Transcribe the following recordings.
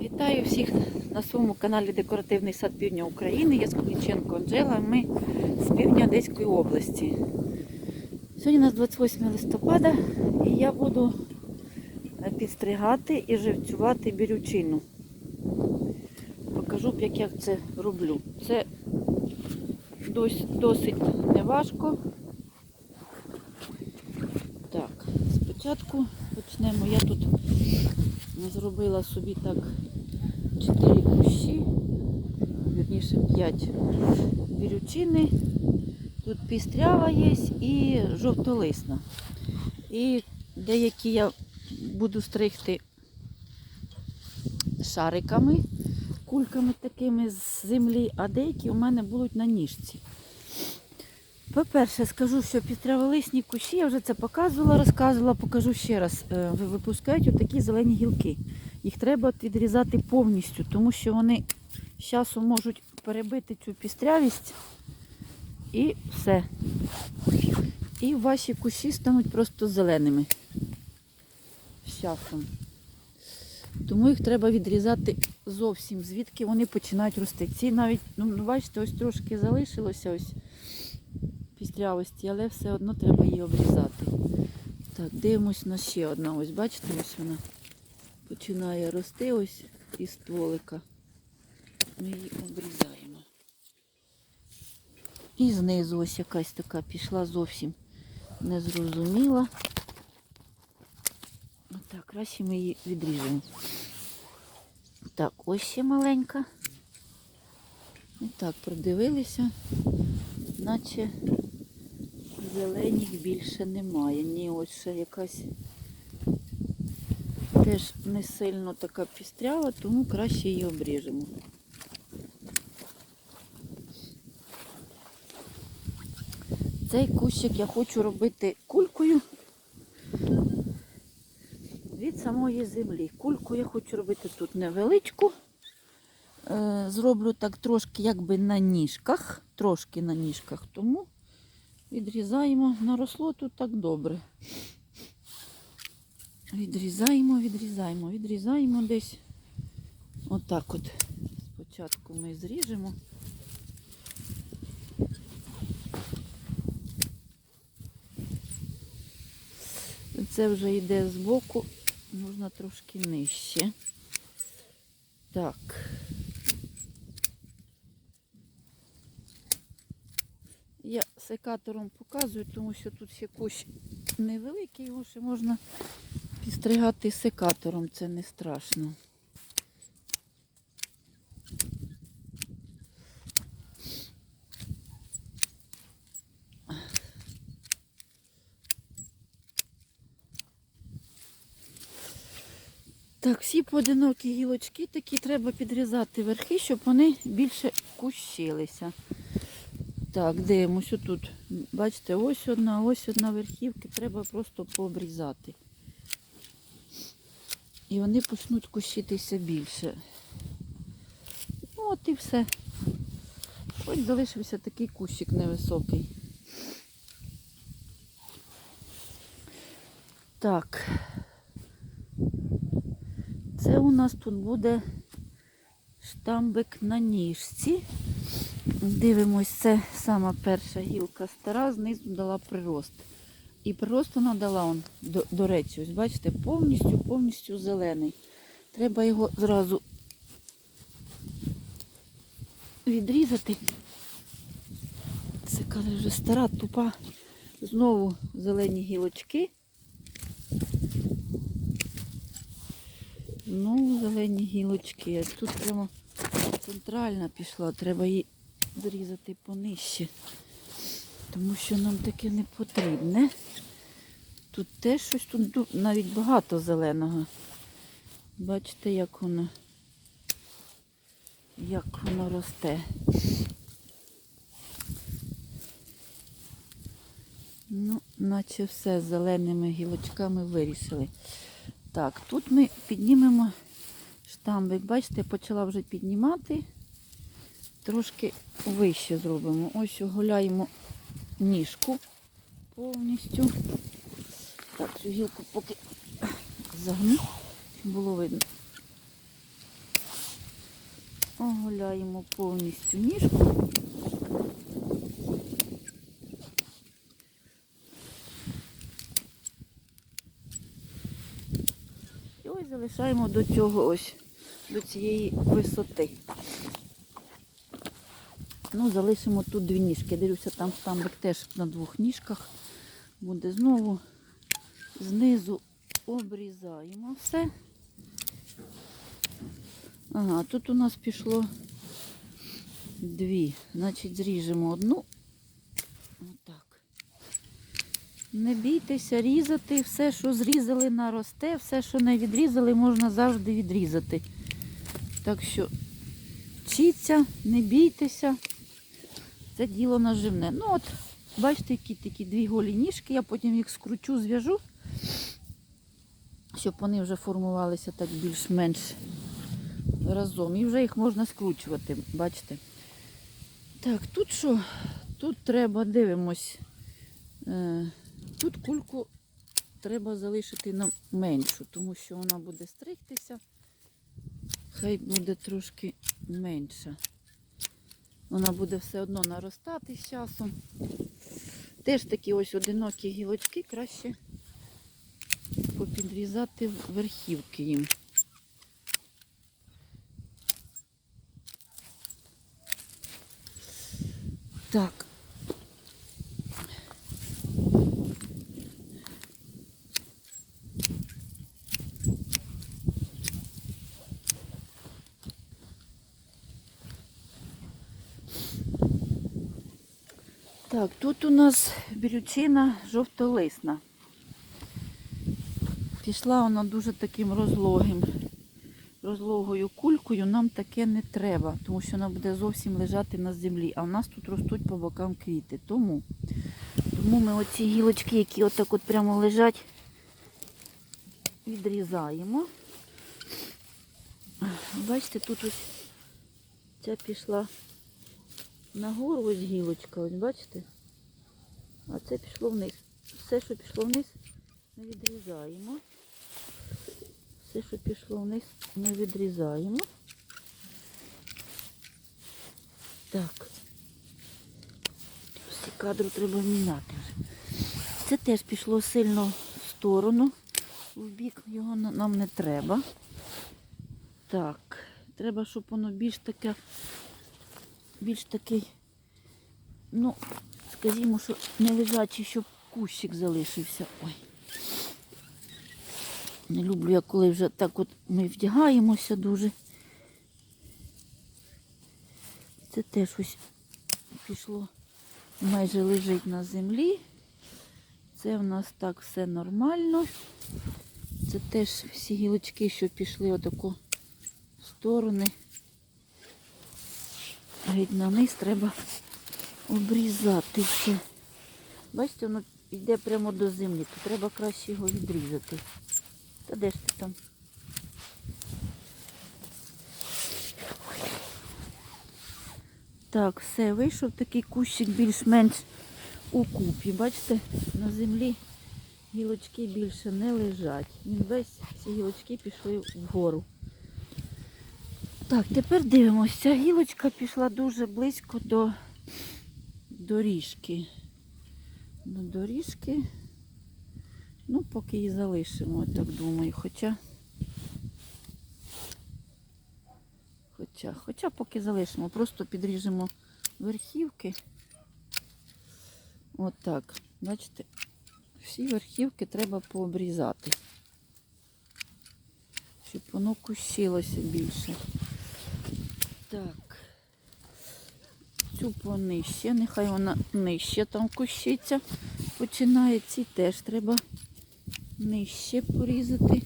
Вітаю всіх на своєму каналі Декоративний сад Півдня України. Я Скуліченко Анжела. Ми з півдня Одеської області. Сьогодні у нас 28 листопада і я буду е, підстригати і живцювати бірючину. Покажу, як я це роблю. Це досить, неважко. Так, спочатку почнемо. Я тут зробила собі так 4 кущі, вірніше 5 бірючини. Тут пістрява є і жовтолисна. І деякі я буду стригти шариками, кульками такими з землі, а деякі у мене будуть на ніжці. По-перше, скажу, що пістряволисні кущі, я вже це показувала, розказувала, покажу ще раз. Е, Випускають отакі зелені гілки. Їх треба відрізати повністю, тому що вони з часом можуть перебити цю пістрявість і все. І ваші кущі стануть просто зеленими з часом. Тому їх треба відрізати зовсім, звідки вони починають рости. Ці навіть, ну бачите, ось трошки залишилося ось пістрявості, але все одно треба її обрізати. Так, дивимось на ще одна. Ось бачите, ось вона починає рости ось із стволика. Ми її обрізаємо. І знизу ось якась така пішла зовсім незрозуміла. Отак, краще ми її відріжемо. Так, ось ще маленька. І так, продивилися, наче зелених більше немає. Ні, ось ще якась теж не сильно така пістрява, тому краще її обріжемо. Цей кущик я хочу робити кулькою від самої землі. Кульку я хочу робити тут невеличку. Е, Зроблю так трошки якби на ніжках, трошки на ніжках, тому відрізаємо. Наросло тут так добре. Відрізаємо, відрізаємо, відрізаємо десь. Отак от. Спочатку ми зріжемо. Це вже йде збоку, можна трошки нижче. Так. Я секатором показую, тому що тут ще кущ невеликий, його ще можна підстригати секатором, це не страшно. Так, всі поодинокі гілочки такі треба підрізати верхи, щоб вони більше кущилися. Так, дивимося тут. Бачите, ось одна, ось одна верхівка, треба просто пообрізати. І вони почнуть кущитися більше. Ну от і все. Ось залишився такий кущик невисокий. Так. Це у нас тут буде штамбик на ніжці. Дивимось, це сама перша гілка стара, знизу дала прирост. І прирост вона дала, он, до, до речі, ось бачите, повністю, повністю зелений. Треба його зразу відрізати. Це каже вже стара, тупа. Знову зелені гілочки. Ну, зелені гілочки. Тут прямо центральна пішла, треба її зрізати понижче. Тому що нам таке не потрібне. Тут теж щось тут навіть багато зеленого. Бачите, як воно, як воно росте. Ну, наче все з зеленими гілочками вирішили. Так, тут ми піднімемо штамбик. Бачите, почала вже піднімати. Трошки вище зробимо. Ось оголяємо ніжку повністю. Так, цю гілку поки загну, щоб було видно. Оголяємо повністю ніжку. І ось залишаємо до цього ось, до цієї висоти. Ну, залишимо тут дві ніжки. Дивлюся, там стамбик теж на двох ніжках. Буде знову знизу обрізаємо все. Ага, тут у нас пішло дві. Значить, зріжемо одну. Отак. Не бійтеся різати. Все, що зрізали, наросте, все, що не відрізали, можна завжди відрізати. Так що вчіться, не бійтеся. Це діло наживне. Ну от, бачите, які такі дві голі ніжки, я потім їх скручу, зв'яжу, щоб вони вже формувалися так більш-менш разом. І вже їх можна скручувати, бачите. Так, тут що? Тут треба, дивимось. Е, Тут кульку треба залишити нам меншу, тому що вона буде стригтися. Хай буде трошки менша. Вона буде все одно наростати з часом. Теж такі ось одинокі гілочки краще попідрізати верхівки їм. Так. Так, тут у нас бірючина жовтолисна. Пішла вона дуже таким розлогим, розлогою кулькою. Нам таке не треба, тому що вона буде зовсім лежати на землі. А в нас тут ростуть по бокам квіти. Тому, тому ми оці гілочки, які отак от прямо лежать, відрізаємо. Бачите, тут ось ця пішла нагору ось гілочка, ось бачите? А це пішло вниз. Все, що пішло вниз, ми відрізаємо. Все, що пішло вниз, ми відрізаємо. Так. Всі кадру треба міняти. Це теж пішло сильно в сторону. В бік його нам не треба. Так, треба, щоб воно більш таке більш такий, ну, скажімо, що не лежачий, щоб кущик залишився. Ой. Не люблю я, коли вже так от ми вдягаємося дуже. Це теж ось пішло, майже лежить на землі. Це в нас так все нормально. Це теж всі гілочки, що пішли отако в сторони. Геть на низ треба обрізати все. Бачите, воно йде прямо до землі, то треба краще його відрізати. Та де ж ти там? Так, все, вийшов такий кущик більш-менш у купі. Бачите, на землі гілочки більше не лежать. Він весь, всі гілочки пішли вгору. Так, тепер дивимося. Гілочка пішла дуже близько до доріжки. До доріжки. Ну, поки її залишимо, я так думаю. Хоча. Хоча, хоча поки залишимо, просто підріжемо верхівки. Отак. Бачите, всі верхівки треба пообрізати, щоб воно кущилося більше. Так. Цю понижче, нехай вона нижче там кущиться. Починає ці теж треба нижче порізати.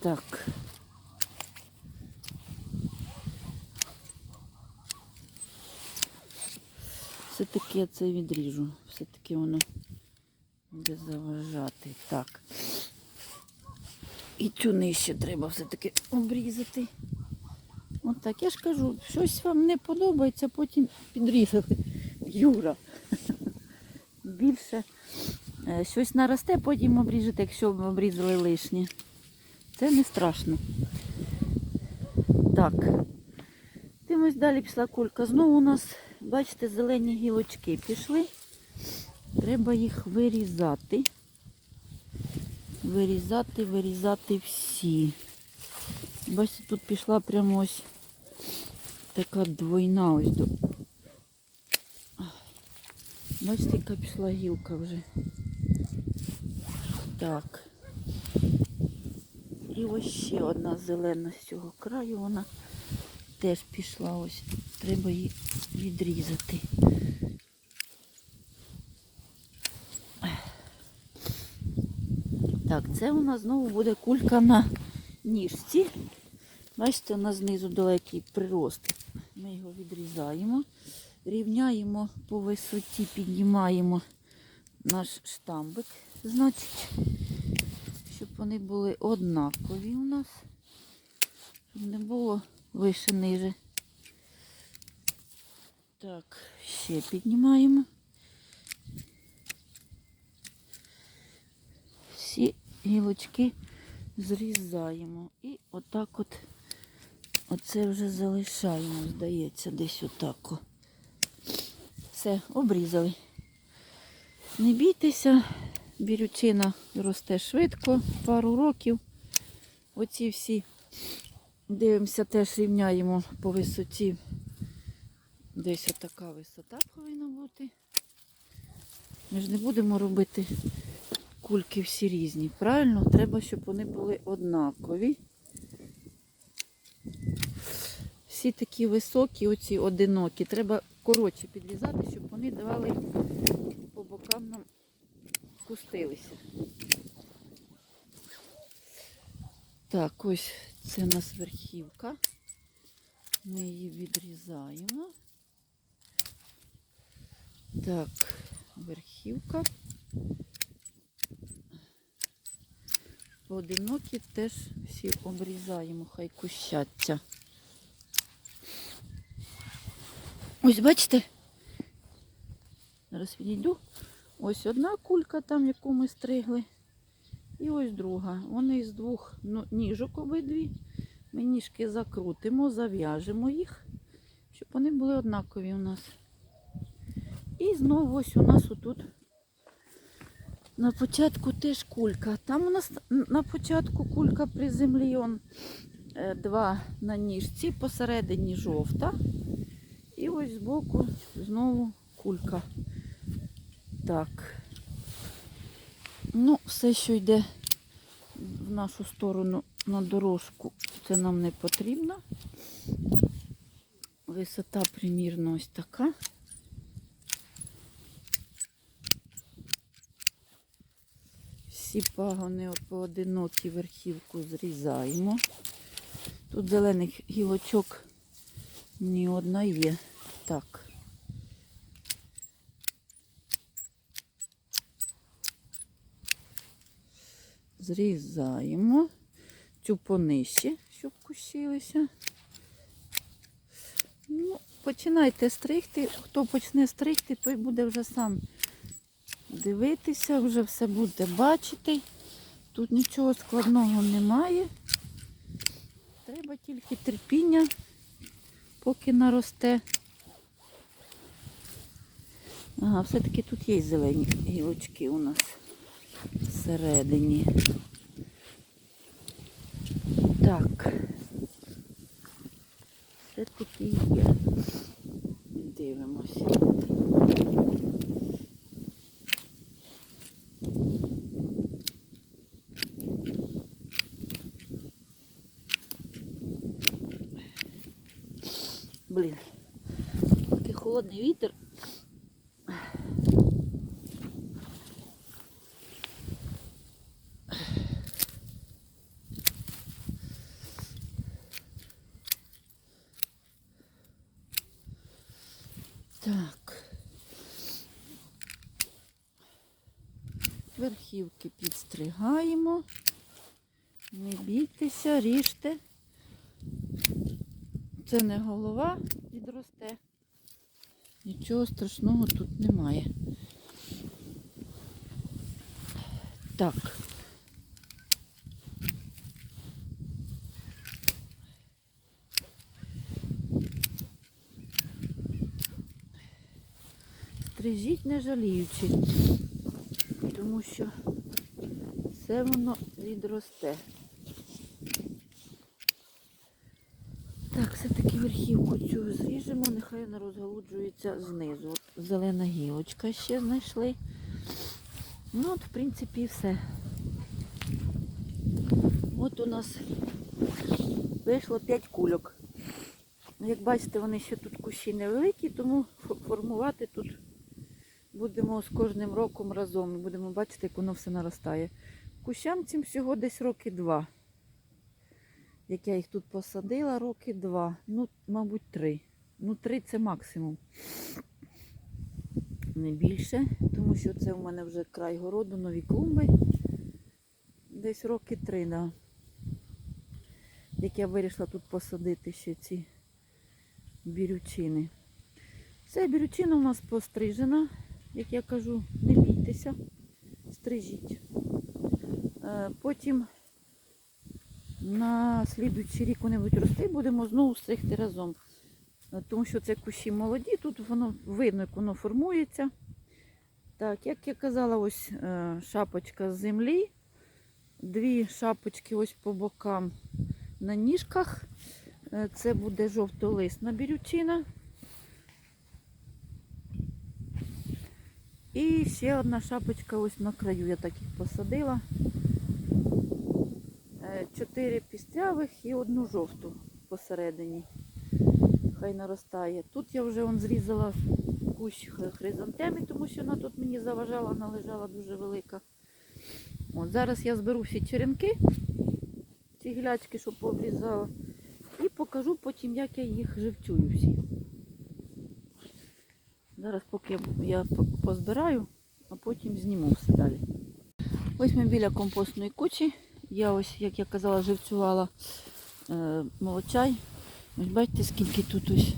Так. Все-таки я це відріжу. Все-таки воно буде заважати. Так. І цю нижче треба все-таки обрізати. От так, я ж кажу, щось вам не подобається, потім підрізати. Юра. Більше е, щось наросте, потім обріжете, якщо обрізали лишнє. Це не страшно. Так. Тим ось далі пішла кулька. Знову у нас, бачите, зелені гілочки пішли. Треба їх вирізати. Вирізати, вирізати всі. Бачите, тут пішла прямо ось така двойна ось до. Бачите, яка пішла гілка вже. Так. І ось ще одна зелена з цього краю, вона теж пішла ось. Треба її відрізати. Це у нас знову буде кулька на ніжці. Бачите, у нас знизу далекий прирост. Ми його відрізаємо, рівняємо по висоті, піднімаємо наш штамбик, значить, щоб вони були однакові у нас, щоб не було вище ниже. Так, ще піднімаємо. Гілочки зрізаємо. І отак от оце вже залишаємо, здається, десь отак. Все, обрізали. Не бійтеся, бірючина росте швидко, пару років. Оці всі дивимося, теж рівняємо по висоті. Десь отака висота повинна бути. Ми ж не будемо робити кульки всі різні. Правильно, треба, щоб вони були однакові. Всі такі високі, оці одинокі. Треба коротше підрізати, щоб вони давали по бокам нам пустилися. Так, ось це у нас верхівка. Ми її відрізаємо. Так, верхівка. Поодинокі теж всі обрізаємо, хай кущаться. Ось бачите? Зараз відійду. Ось одна кулька там, яку ми стригли. І ось друга. Вони з двох ну, ніжок обидві. Ми ніжки закрутимо, зав'яжемо їх, щоб вони були однакові у нас. І знову ось у нас отут на початку теж кулька. Там у нас на початку кулька при землі он, е, два на ніжці, посередині жовта. І ось збоку знову кулька. Так. Ну, все, що йде в нашу сторону на дорожку, це нам не потрібно. Висота примірно ось така. Всі пагони от поодинокі верхівку зрізаємо. Тут зелених гілочок ні одна є. Так. Зрізаємо цю понижче, щоб кущилися. Ну, починайте стригти. Хто почне стригти, той буде вже сам дивитися, вже все буде бачити. Тут нічого складного немає. Треба тільки терпіння, поки наросте. Ага, все-таки тут є зелені гілочки у нас всередині. Так. Все-таки є. Дивимося. Холодний вітер. Так. Верхівки підстригаємо. Не бійтеся, ріжте. Це не голова. Нічого страшного тут немає. Так. Стрижіть не жаліючи, тому що все воно відросте. Верхівку цю зріжемо, нехай вона розгалуджується знизу. Зелена гілочка ще знайшли. Ну, от, в принципі, все. От у нас вийшло 5 кульок. Як бачите, вони ще тут кущі невеликі, тому формувати тут будемо з кожним роком разом. Будемо бачити, як воно все наростає. Кущам цим всього десь роки два. Як я їх тут посадила, роки два. Ну, мабуть, три. Ну, три це максимум. Не більше, тому що це у мене вже край городу, нові клумби. Десь роки три, да. Як я вирішила тут посадити ще ці бірючини. Це бірючина у нас пострижена, як я кажу, не бійтеся, стрижіть. Е, Потім на слідуючий рік вони рости, будемо знову стригти разом. Е, Тому що це кущі молоді, тут воно видно, як воно формується. Так, як я казала, ось е, шапочка з землі, дві шапочки ось по бокам на ніжках. Е, Це буде жовтолисна бірючина. І ще одна шапочка ось на краю, я так їх посадила. Е, Чотири пістрявих і одну жовту посередині. Хай наростає. Тут я вже он зрізала кущ хризантеми, тому що вона тут мені заважала, вона лежала дуже велика. От, зараз я зберу всі черенки, ці гілячки, що пообрізала, і покажу потім, як я їх живцюю всі. Зараз поки я позбираю, а потім зніму все далі. Ось ми біля компостної кучі. Я ось, як я казала, живцювала е, молочай. Ось бачите, скільки тут ось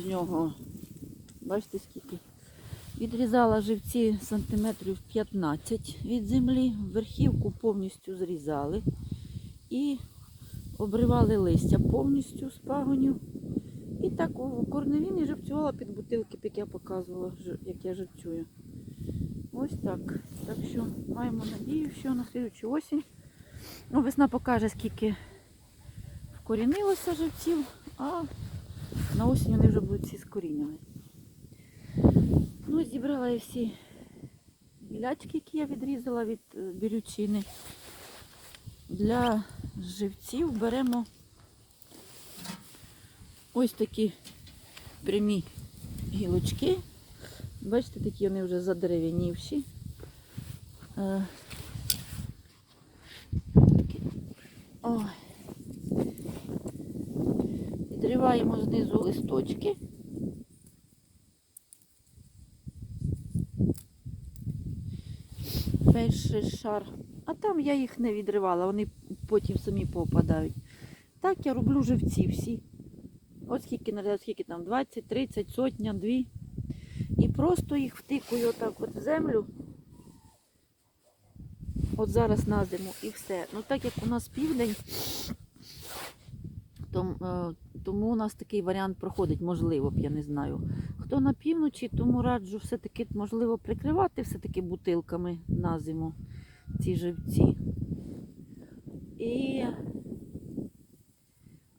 з нього. Бачите, скільки. Відрізала живці сантиметрів 15 від землі, верхівку повністю зрізали і обривали листя повністю з пагонів. І так у корневіні живцювала під бутилки, як я показувала, як я живцюю. Ось так. Так що маємо надію, що на слідчу осінь. Ну, весна покаже, скільки вкорінилося живців, а на осінь вони вже будуть всі скорінені. Ну, зібрала я всі гілячки, які я відрізала від е, бірючини. Для живців беремо ось такі прямі гілочки. Бачите, такі вони вже задерев'янівші. Е. Відриваємо знизу листочки. Перший шар. А там я їх не відривала, вони потім самі попадають. Так я роблю живці всі. От скільки скільки там, 20, 30, сотня, дві. Просто їх втикую отак от в землю. От зараз на зиму і все. Ну так як у нас південь, то, е, тому у нас такий варіант проходить, можливо б, я не знаю. Хто на півночі, тому раджу все-таки можливо прикривати все-таки бутилками на зиму ці живці. І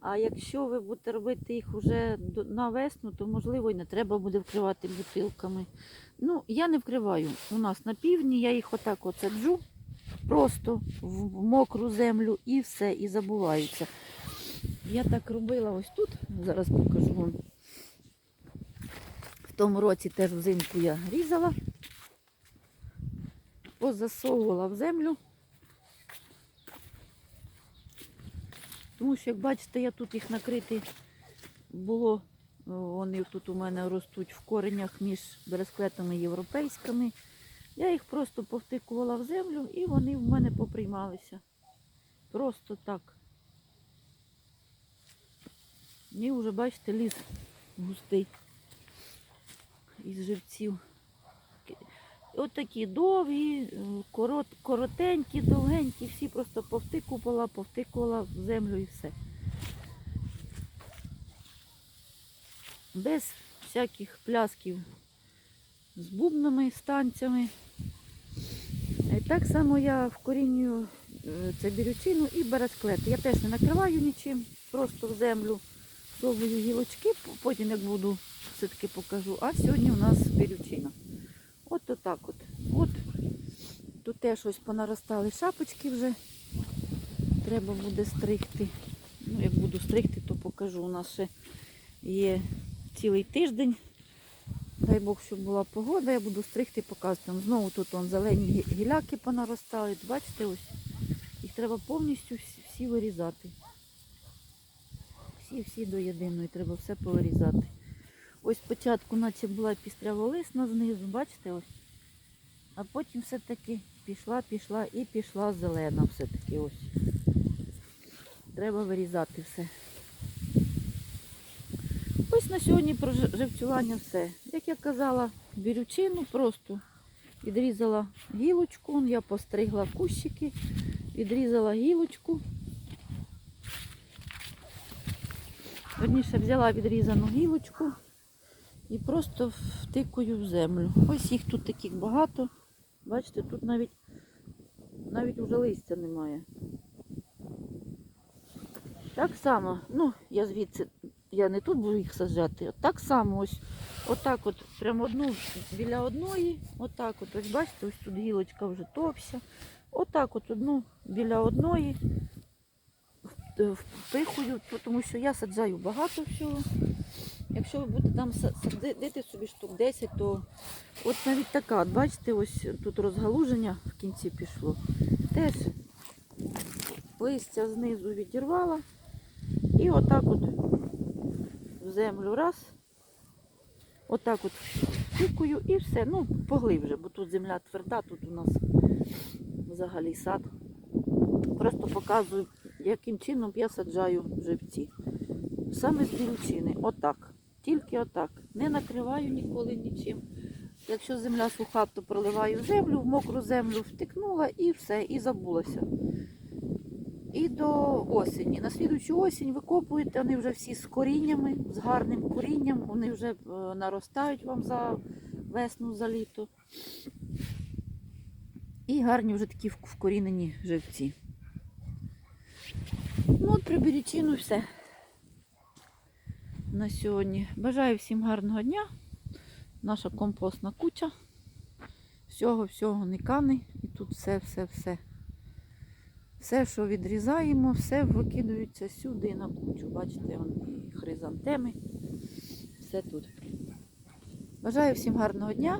а якщо ви будете робити їх вже на весну, то можливо і не треба буде вкривати бутилками. Ну, я не вкриваю. У нас на півдні я їх отак от саджу, просто в мокру землю і все, і забуваються. Я так робила ось тут, зараз покажу вам. В тому році теж взимку я різала, позасовувала в землю. Тому що, як бачите, я тут їх накрити було. Вони тут у мене ростуть в коренях між бересклетами європейськими. Я їх просто повтикувала в землю і вони в мене поприймалися. Просто так. І вже, бачите, ліс густий із живців. От такі довгі, е, корот, коротенькі, довгенькі, всі просто повтикувала, повтикувала в землю і все. Без всяких плясків з бубнами, з танцями. І так само я вкорінюю е, це бірючину і бересклет. Я теж не накриваю нічим, просто в землю совую гілочки, потім як буду, все-таки покажу. А сьогодні у нас бірючина. От отак от. От тут теж щось понаростали шапочки вже. Треба буде стригти. Ну, як буду стригти, то покажу. У нас ще є цілий тиждень. Дай Бог, щоб була погода, я буду стригти, показувати. Знову тут он, зелені гі- гіляки понаростали. Бачите, ось їх треба повністю всі вирізати. Всі-всі до єдиної, треба все повирізати. Ось спочатку, наче була пістряволисна знизу, бачите ось. А потім все-таки пішла, пішла і пішла зелена все-таки ось. Треба вирізати все. Ось на сьогодні про жи- живцювання все. Як я казала, бірючину просто відрізала гілочку, я постригла кущики, відрізала гілочку. Верніше взяла відрізану гілочку і просто втикую в землю. Ось їх тут таких багато. Бачите, тут навіть навіть уже листя немає. Так само, ну, я звідси, я не тут буду їх саджати, от так само ось, отак от, прямо одну біля одної, отак от, ось бачите, ось тут гілочка вже товща. Отак от одну біля одної впихую, тому що я саджаю багато всього. Якщо ви будете там садити собі штук 10, то от навіть така, от бачите, ось тут розгалуження в кінці пішло. Теж листя знизу відірвала. І отак от в землю раз. Отак от втикую і все. Ну, поглибже, бо тут земля тверда, тут у нас взагалі сад. Просто показую, яким чином я саджаю живці. Саме з білючини. Отак. Тільки отак. Не накриваю ніколи нічим. Якщо земля суха, то проливаю землю, в мокру землю втикнула і все, і забулася. І до осені. На слідучу осінь викопуєте, вони вже всі з коріннями, з гарним корінням, вони вже е, наростають вам за весну, за літо. І гарні вже такі вкорінені живці. Ну, от приберечину все на сьогодні. Бажаю всім гарного дня. Наша компостна куча. Всього-всього не кани. І тут все, все, все. Все, що відрізаємо, все викидується сюди на кучу. Бачите, вон і хризантеми. Все тут. Бажаю всім гарного дня.